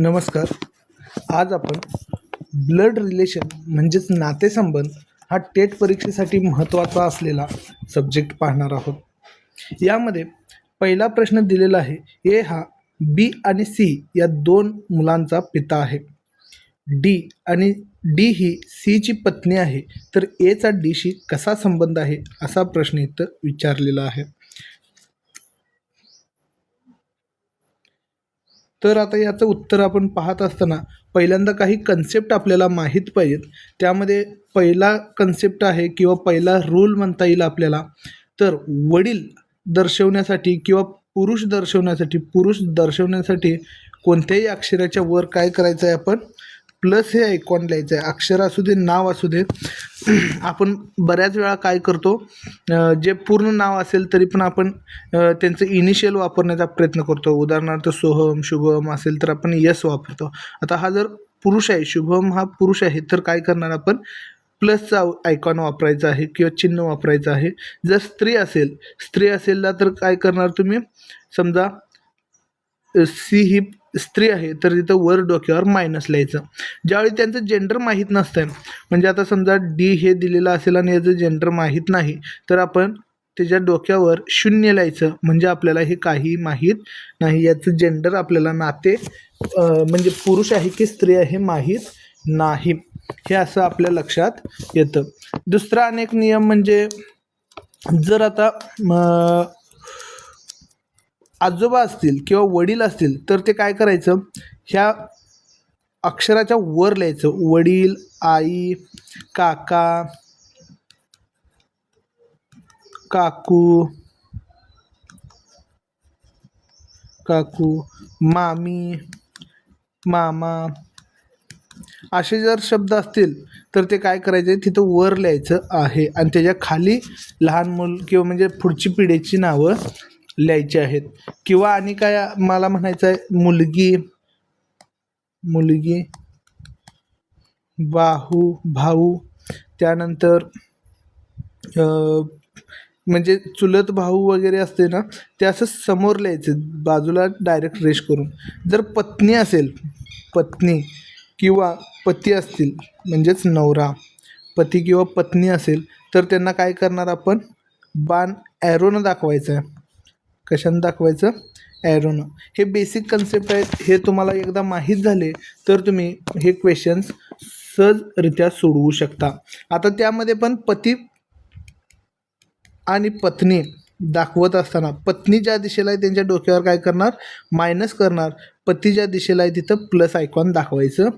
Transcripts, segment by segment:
नमस्कार. आज आपण ब्लड रिलेशन म्हणजेच नातेसंबंध हा टेट परीक्षेसाठी महत्त्वाचा असलेला सब्जेक्ट पाहणार आहोत. यामध्ये पहिला प्रश्न दिलेला आहे ए हा बी आणि सी या दोन मुलांचा पिता आहे. डी आणि डी ही सीची पत्नी आहे तर एचा डीशी कसा संबंध आहे असा प्रश्न इथं विचारलेला आहे. तर आता याचं उत्तर आपण पाहत असताना पहिल्यांदा काही कन्सेप्ट आपल्याला माहीत पाहिजेत. त्यामध्ये पहिला कन्सेप्ट आहे किंवा पहिला रूल म्हणता येईल आपल्याला. तर वडील दर्शवण्यासाठी किंवा पुरुष दर्शवण्यासाठी पुरुष दर्शवण्यासाठी कोणत्याही अक्षराच्या वर काय करायचं आहे आपण? प्लस हे आयकॉन लिहायचं आहे. अक्षर असू दे नाव असू दे. आपण बऱ्याच वेळा काय करतो जे पूर्ण नाव असेल तरी पण आपण त्यांचं इनिशियल वापरण्याचा प्रयत्न करतो. उदाहरणार्थ सोहम शुभम असेल तर आपण यस वापरतो. आता हा जर पुरुष आहे शुभम हा पुरुष आहे तर काय करणार आपण? प्लसचा आयकॉन वापरायचा आहे किंवा चिन्ह वापरायचं आहे. जर स्त्री असेल स्त्री असेल तर काय करणार तुम्ही? समजा सी ही स्त्री आहे तर तिथं वर डोक्यावर मायनस लिहायचं. ज्यावेळी त्यांचं जेंडर माहीत नसतं म्हणजे आता समजा डी हे दिलेलं असेल आणि याचं जेंडर माहीत नाही तर आपण त्याच्या डोक्यावर शून्य लिहायचं म्हणजे आपल्याला हे काही माहीत नाही. याचं जेंडर आपल्याला नाते म्हणजे पुरुष आहे की स्त्री आहे माहीत नाही. हे असं आपल्या लक्षात येतं. दुसरा अनेक नियम म्हणजे जर आता आजोबा असतील किंवा वडील असतील तर ते काय करायचं? ह्या अक्षराच्या वर लिहायचं. वडील आई काका काकू काकू मामी मामा असे जर शब्द असतील तर ते काय करायचे? तिथं वर लिहायचं आहे. आणि त्याच्याखाली लहान मूल किंवा म्हणजे पुढची पिढीची नावं लिहायचे आहेत. किंवा आणि काय मला म्हणायचं आहे मुलगी मुलगी बाहू भाऊ त्यानंतर म्हणजे चुलत भाऊ वगैरे असते ना ते असं समोर लिहायचं बाजूला डायरेक्ट रेश करून. जर पत्नी असेल पत्नी किंवा पती असतील म्हणजेच नवरा पती किंवा पत्नी असेल तर त्यांना काय करणार आपण? बाण ॲरोनं दाखवायचं आहे. कशानं दाखवायचं? ॲरोनं हे बेसिक कन्सेप्ट आहेत. हे तुम्हाला एकदा माहीत झाले तर तुम्ही हे क्वेश्चन्स सहजरित्या सोडवू शकता. आता त्यामध्ये पण पती आणि पत्नी दाखवत असताना पत्नी ज्या दिशेला आहे त्यांच्या डोक्यावर काय करणार? मायनस करणार. पती ज्या दिशेला आहे तिथं प्लस आयकॉन दाखवायचं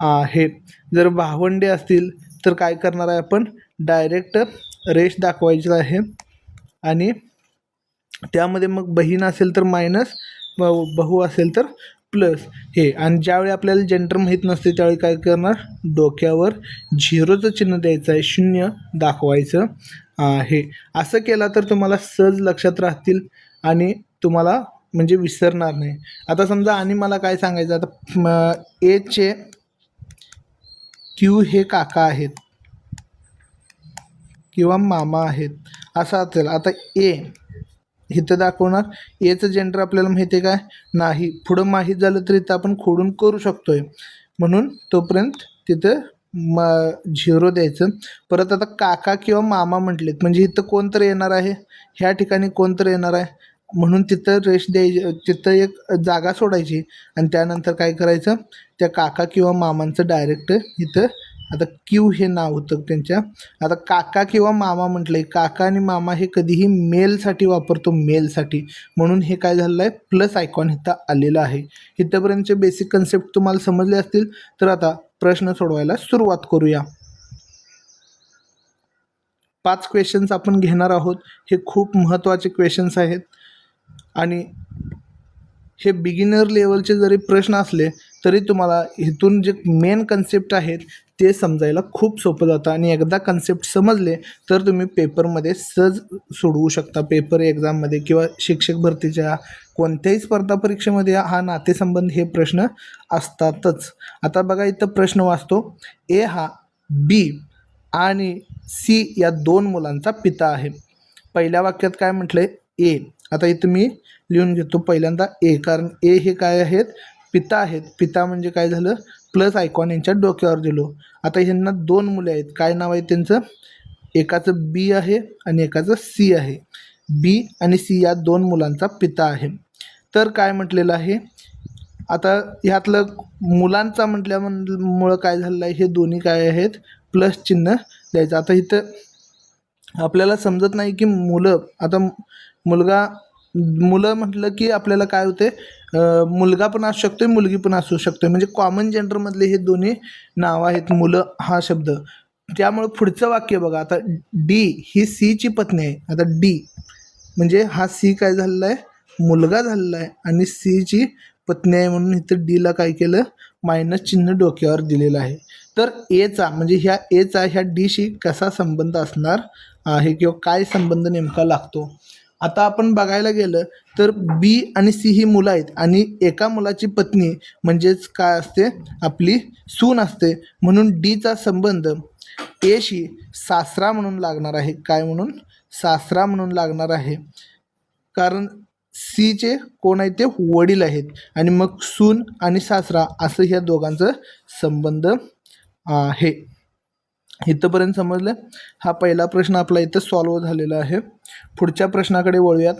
आहे. जर भावंडे असतील तर काय करणार आहे आपण? डायरेक्ट रेश दाखवायचं आहे. आणि त्यामध्ये मग बहीण असेल तर मायनस भाऊ असेल तर प्लस हे आणि ज्यावेळी आपल्याला जेंडर माहीत नसते त्यावेळी काय करणार? डोक्यावर झिरोचं चिन्ह द्यायचं आहे शून्य दाखवायचं आहे. असं केलं तर तुम्हाला सहज लक्षात राहतील आणि तुम्हाला म्हणजे विसरणार नाही. आता समजा आणि मला काय सांगायचं आता एचे क्यू हे काका आहेत. किंवा मामा आहेत. असं असेल. आता ए इथं दाखवणार. एचं जेंडर आपल्याला माहिती आहे काय? नाही. पुढं माहीत झालं तर इथं आपण खोडून करू शकतो आहे म्हणून तोपर्यंत तिथं म झिरो द्यायचं. परत आता काका किंवा मामा म्हटलेत. म्हणजे इथं कोणतरी येणार आहे? ह्या ठिकाणी कोणतरी येणार आहे? म्हणून तिथं रेश द्यायची तिथं एक जागा सोडायची. आणि त्यानंतर काय करायचं? त्या काका किंवा मामांचं डायरेक्ट इथं आता क्यू हे नाव होतं त्यांच्या. आता काका किंवा मामा म्हटलंय काका आणि मामा हे कधीही मेलसाठी वापरतो मेलसाठी. म्हणून हे काय झालेलं आहे? प्लस आयकॉन इथं आलेलं आहे. इथंपर्यंतचे बेसिक कन्सेप्ट तुम्हाला समजले असतील तर आता प्रश्न सोडवायला सुरुवात करूया. पाच क्वेश्चन्स आपण घेणार आहोत. हे खूप महत्त्वाचे क्वेश्चन्स आहेत. आणि हे बिगिनर लेवलचे जरी प्रश्न असले तरी तुम्हाला इथून जे मेन कन्सेप्ट आहेत ते समजायला खूप सोपं जातं. आणि एकदा कन्सेप्ट समजले तर तुम्ही पेपरमध्ये सहज सोडवू शकता. पेपर एक्झाममध्ये किंवा शिक्षक भरतीच्या कोणत्याही स्पर्धा परीक्षेमध्ये हा नातेसंबंध हे प्रश्न असतातच. आता बघा इथं प्रश्न वाचतो. ए हा बी आणि सी या दोन मुलांचा पिता आहे. पहिल्या वाक्यात काय म्हटलं आहे ए आता इथं मी लिहून घेतो. पहिल्यांदा ए कारण ए हे काय आहेत? पिता आहेत. पिता म्हणजे काय झालं? प्लस आयकॉन यांच्या डोक्यावर दिलो. आता ह्यांना दोन मुले आहेत. काय नाव आहे त्यांचं? एकाचं बी आहे आणि एकाचं सी आहे. बी आणि सी या दोन मुलांचा पिता आहे. तर काय म्हटलेलं आहे? आता ह्यातलं मुलांचा म्हटल्यामुळं काय झालेलं आहे? हे दोन्ही काय आहेत? प्लस चिन्ह द्यायचं. आता इथं आपल्याला समजत नाही की मुलं आता मुलगा मुलं म्हटलं की आपल्याला काय होते मुलगा पण असू शकतो मुलगी पण असू शकतो म्हणजे कॉमन जेंडरमधले हे दोन्ही नाव आहेत मुलं हा शब्द. त्यामुळं पुढचं वाक्य बघा. आता डी ही सीची पत्नी आहे. आता डी म्हणजे हा सी काय झालेला आहे मुलगा झालेला आहे आणि सीची पत्नी आहे म्हणून इथं डीला काय केलं? मायनस चिन्ह डोक्यावर दिलेलं आहे. तर एचा म्हणजे ह्या एचा ह्या डीशी कसा संबंध असणार आहे किंवा काय संबंध नेमका लागतो? आता आपण बघायला गेलं तर बी आणि सी ही मुलं आहेत आणि एका मुलाची पत्नी म्हणजेच काय असते? आपली सून असते. म्हणून डीचा संबंध एशी सासरा म्हणून लागणार आहे. काय म्हणून? सासरा म्हणून लागणार आहे. कारण सीचे कोण आहेत? ते वडील आहेत. आणि मग सून आणि सासरा असं ह्या दोघांचं संबंध आहे. इथंपर्यंत समजलं? हा पहिला प्रश्न आपला इथं सॉल्व झालेला आहे. पुढच्या प्रश्नाकडे वळूयात.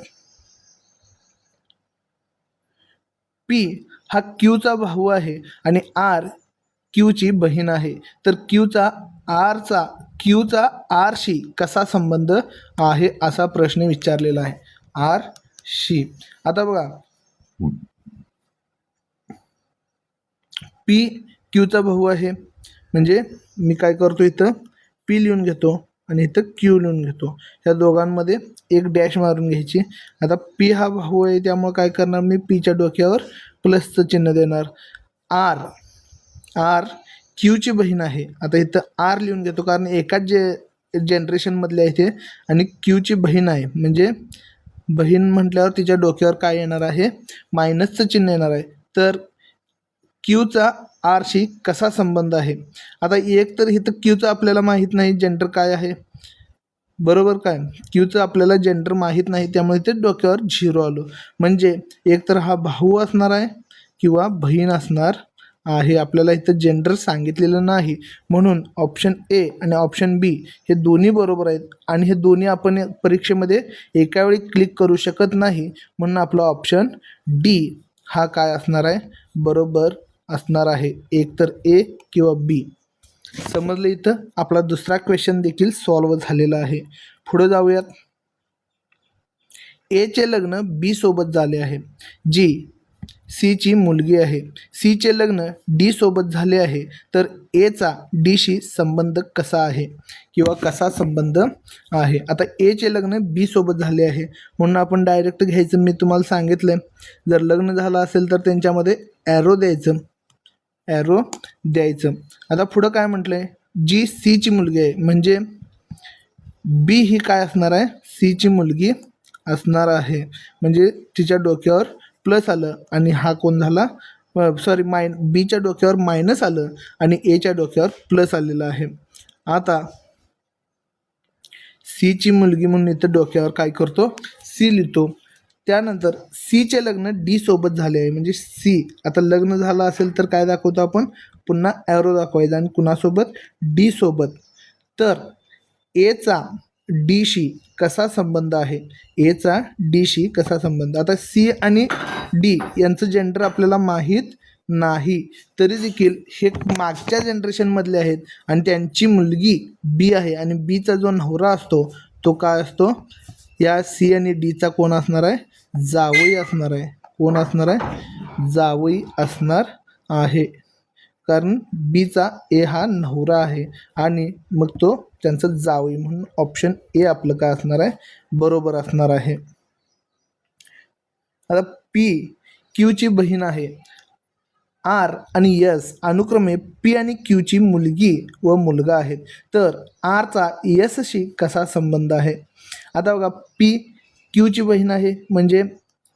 पी हा क्यूचा भाऊ आहे आणि आर क्यूची बहीण आहे. तर क्यूचा आरचा क्यूचा आरशी कसा संबंध आहे असा प्रश्न विचारलेला आहे. आर शी. आता बघा. पी क्यूचा भाऊ आहे. म्हणजे मी काय करतो इथं? पी लिहून घेतो. आणि इथं क्यू लिहून घेतो. या दोघांमध्ये एक डॅश मारून घ्यायची. आता पी हा भाऊ आहे त्यामुळे काय करणार मी? पीच्या डोक्यावर प्लसचं चिन्ह देणार. आर आर क्यूची बहीण आहे. आता इथं आर लिहून घेतो कारण एकाच जे जनरेशनमधले आहे ते. आणि क्यूची बहीण आहे. म्हणजे बहीण म्हटल्यावर तिच्या डोक्यावर काय येणार आहे? मायनसचं चिन्ह येणार आहे. तर क्यूचा आरशी कसा संबंध आहे? आता एक तर इथं क्यूचं आपल्याला माहीत नाही जेंडर काय आहे. बरोबर काय? क्यूचं आपल्याला जेंडर माहीत नाही त्यामुळे ते डोक्यावर झिरो आलो. म्हणजे एक तर हा भाऊ असणार आहे किंवा बहीण असणार आहे. आपल्याला इथं जेंडर सांगितलेलं नाही. म्हणून ऑप्शन ए आणि ऑप्शन बी हे दोन्ही बरोबर आहेत. आणि हे दोन्ही आपण परीक्षेमध्ये एका वेळी क्लिक करू शकत नाही. म्हणून आपला ऑप्शन डी हा काय असणार आहे? बरोबर असणार आहे. एक तर ए किंवा बी समजलं इथं? आपला दुसरा क्वेश्चन देखील सॉल्व झालेला आहे. पुढे जाऊयात. एचे लग्न बी सोबत झाले आहे. जी सीची मुलगी आहे. सीचे लग्न डी सोबत झाले आहे. तर एचा डीशी संबंध कसा आहे? किंवा कसा संबंध आहे? आता एचे लग्न बी सोबत झाले आहे. म्हणून आपण डायरेक्ट घ्यायचं. मी तुम्हाला सांगितलं जर लग्न झालं असेल तर त्यांच्यामध्ये ॲरो द्यायचं. ॲरो द्यायचं. आता पुढं काय म्हटलं आहे जी सीची मुलगी आहे म्हणजे बी ही काय असणार आहे? सीची मुलगी असणार आहे. म्हणजे तिच्या डोक्यावर प्लस आलं आणि हा कोण झाला? सॉरी माय बीच्या डोक्यावर मायनस आलं आणि एच्या डोक्यावर प्लस आलेलं आहे. आता सीची मुलगी म्हणून इथं डोक्यावर काय करतो? सी लिहितो. त्यानंतर सीचे लग्न डी सोबत झाले आहे. म्हणजे सी आता लग्न झालं असेल तर काय दाखवतो आपण? पुन्हा ॲरो दाखवायचा आणि कुणासोबत डी सोबत. तर एचा डीशी कसा संबंध आहे? एचा डीशी कसा संबंध? आता सी आणि डी यांचं जेंडर आपल्याला माहीत नाही. तरी देखील हे मागच्या जनरेशनमधले आहेत आणि त्यांची मुलगी बी आहे. आणि बीचा जो नवरा असतो तो काय असतो? या सी आणि डीचा कोण असणार आहे? जावई असणार आहे. कोण असणार आहे? जावई असणार आहे. कारण बीचा ए हा नवरा आहे. आणि मग तो त्यांचा जावई म्हणून ऑप्शन ए आपलं काय असणार आहे? बरोबर असणार आहे. आता पी क्यूची बहीण आहे. आर आणि यस अनुक्रमे पी आणि क्यूची मुलगी व मुलगा आहेत तर आरचा यसशी कसा संबंध आहे? आता बघा पी क्यूची बहीण आहे म्हणजे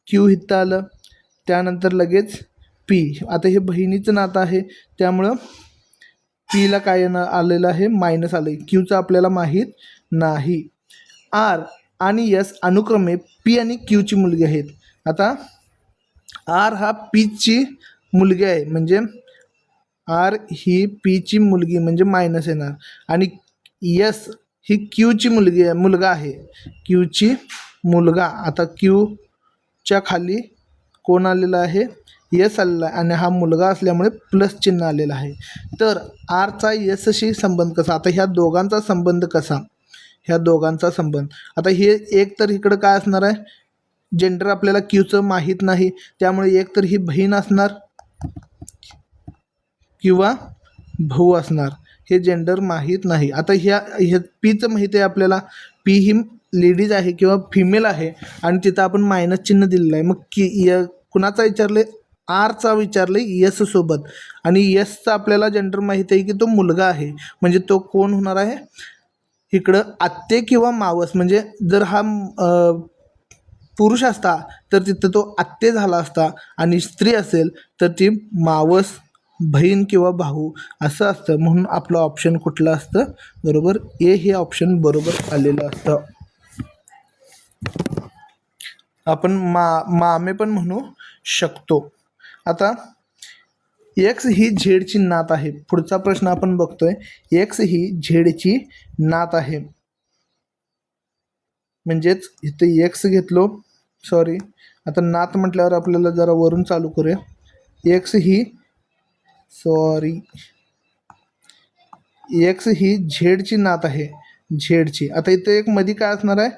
क्यू इथं आलं त्यानंतर लगेच पी. आता हे बहिणीचं नातं आहे त्यामुळं पीला काय येणं आलेलं आहे? मायनस आलं आहे क्यूचं आपल्याला माहीत नाही. आर आणि यस अनुक्रमे पी आणि क्यूची मुलगी आहेत. आता आर हा पीची मुलगी आहे. म्हणजे आर ही पीची मुलगी म्हणजे मायनस येणार. आणि यस ही क्यूची मुलगी आहे मुलगा आहे. क्यूची मुलगा. आता क्यूच्या खाली कोण आलेला आहे? यस आलेला आहे. आणि हा मुलगा असल्यामुळे प्लस चिन्ह आलेलं आहे. तर आरचा यसशी संबंध कसा? आता ह्या दोघांचा संबंध कसा? ह्या दोघांचा संबंध. आता हे एक तर इकडं काय असणार आहे? जेंडर आपल्याला क्यूचं माहीत नाही. त्यामुळे एक तर ही बहीण असणार. किंवा भाऊ असणार हे जेंडर माहीत नाही. आता ह्या ह्या पीचं माहीत आहे आपल्याला. पी ही लेडीज आहे किंवा फिमेल आहे आणि तिथं आपण मायनस चिन्ह दिलेलं आहे. मग की य कुणाचा विचारले? आरचा विचारले यस सोबत. आणि यसचा आपल्याला जेंडर माहीत आहे की तो मुलगा आहे. म्हणजे तो कोण होणार आहे? इकडं आत्ते किंवा मावस. म्हणजे जर हा पुरुष असता तर तिथं तो आत्ते झाला असता आणि स्त्री असेल तर ती मावस बहीण किंवा भाऊ असं असतं. म्हणून आपलं ऑप्शन कुठलं असतं? बरोबर? ए हे ऑप्शन बरोबर आलेलं असतं. आपण मा मामे पण म्हणू शकतो. आता एक्स ही झेडची नात आहे. पुढचा प्रश्न आपण बघतोय. एक्स ही झेडची नात आहे. म्हणजेच इथे एक्स घेतलो सॉरी आता नात म्हटल्यावर आपल्याला जरा वरून चालू करूया. एक्स ही सॉरी एक्स ही झेडची नात आहे. झेडची आता इथे एक मध्ये काय असणार आहे?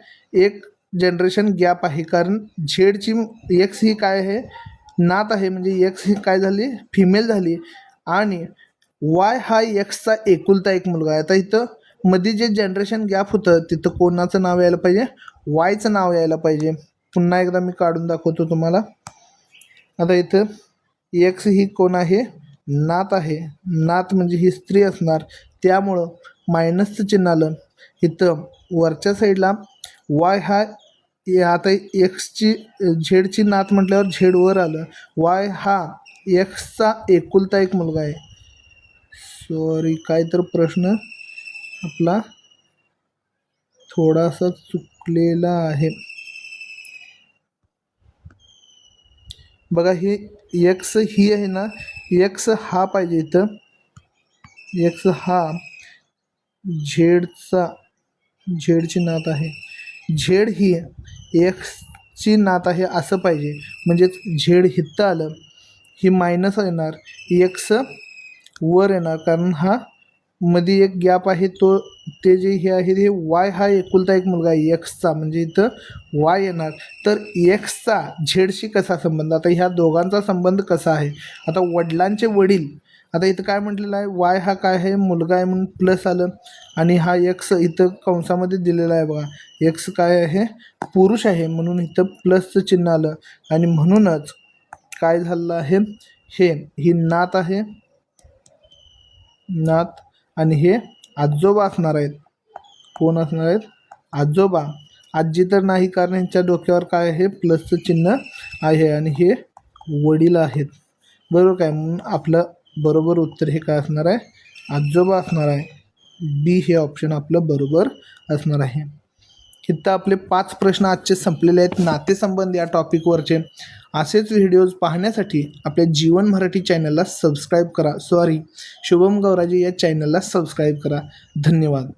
एक जनरेशन गॅप आहे. कारण झेडची एक्स ही काय आहे? नात आहे. म्हणजे एक्स ही काय झाली? फिमेल झाली. आणि वाय हा एक्सचा एकुलता एक मुलगा आहे. आता इथं मध्ये जे जनरेशन गॅप होतं तिथं कोणाचं नाव यायला पाहिजे? वायचं नाव यायला पाहिजे. पुन्हा एकदा मी काढून दाखवतो तुम्हाला. आता इथं एक्स ही कोण आहे? नात आहे. नात म्हणजे ही स्त्री असणार. त्यामुळं मायनसचं चिन्ह आलं इथं वरच्या साईडला वाय हा आता एक्सची झेडची नात म्हटल्यावर झेड वर आलं. वाय हा एक्सचा एकुलता एक मुलगा आहे. सॉरी काय तर प्रश्न आपला थोडासा चुकलेला आहे. बघा हे एक्स ही आहे ना एक्स हा पाहिजे इथं. एक्स हा झेडचा झेडची नात आहे. झेड ही एक्सची नात आहे असं पाहिजे. म्हणजेच झेड हित्त आलं ही मायनस येणार. एक्स वर येणार कारण हा मध्ये एक गॅप आहे तो ते जे हे आहे हे वाय हा एकुलता एक मुलगा आहे एक्सचा म्हणजे इथं वाय येणार. तर एक्सचा झेडशी कसा संबंध? आता ह्या दोघांचा संबंध कसा आहे? आता वडिलांचे वडील आता इथं काय म्हटलेलं आहे? वाय हा काय आहे? मुलगा आहे म्हणून प्लस आलं. आणि हा एक्स इथं कंसामध्ये दिलेला आहे बघा. एक्स काय आहे? पुरुष आहे म्हणून इथं प्लसचं चिन्ह आलं. आणि म्हणूनच काय झालेलं आहे? हे ही नात आहे. नात आणि हे आजोबा असणार आहेत. कोण असणार आहेत? आजोबा. आजी तर नाही कारण यांच्या डोक्यावर काय आहे? प्लसचं चिन्ह आहे आणि हे वडील आहेत. बरोबर काय? म्हणून आपलं बरोबर उत्तर हे काय असणार आहे? आजोबा असणार आहे. बी हे ऑप्शन आपलं बरोबर असणार आहे. इथं आपले पाच प्रश्न आजचे संपलेले आहेत. नातेसंबंध या टॉपिकवरचे असेच व्हिडिओज पाहण्यासाठी आपल्या जीवन मराठी चॅनलला सबस्क्राईब करा. सॉरी शुभम गौराजी या चॅनलला सबस्क्राईब करा. धन्यवाद.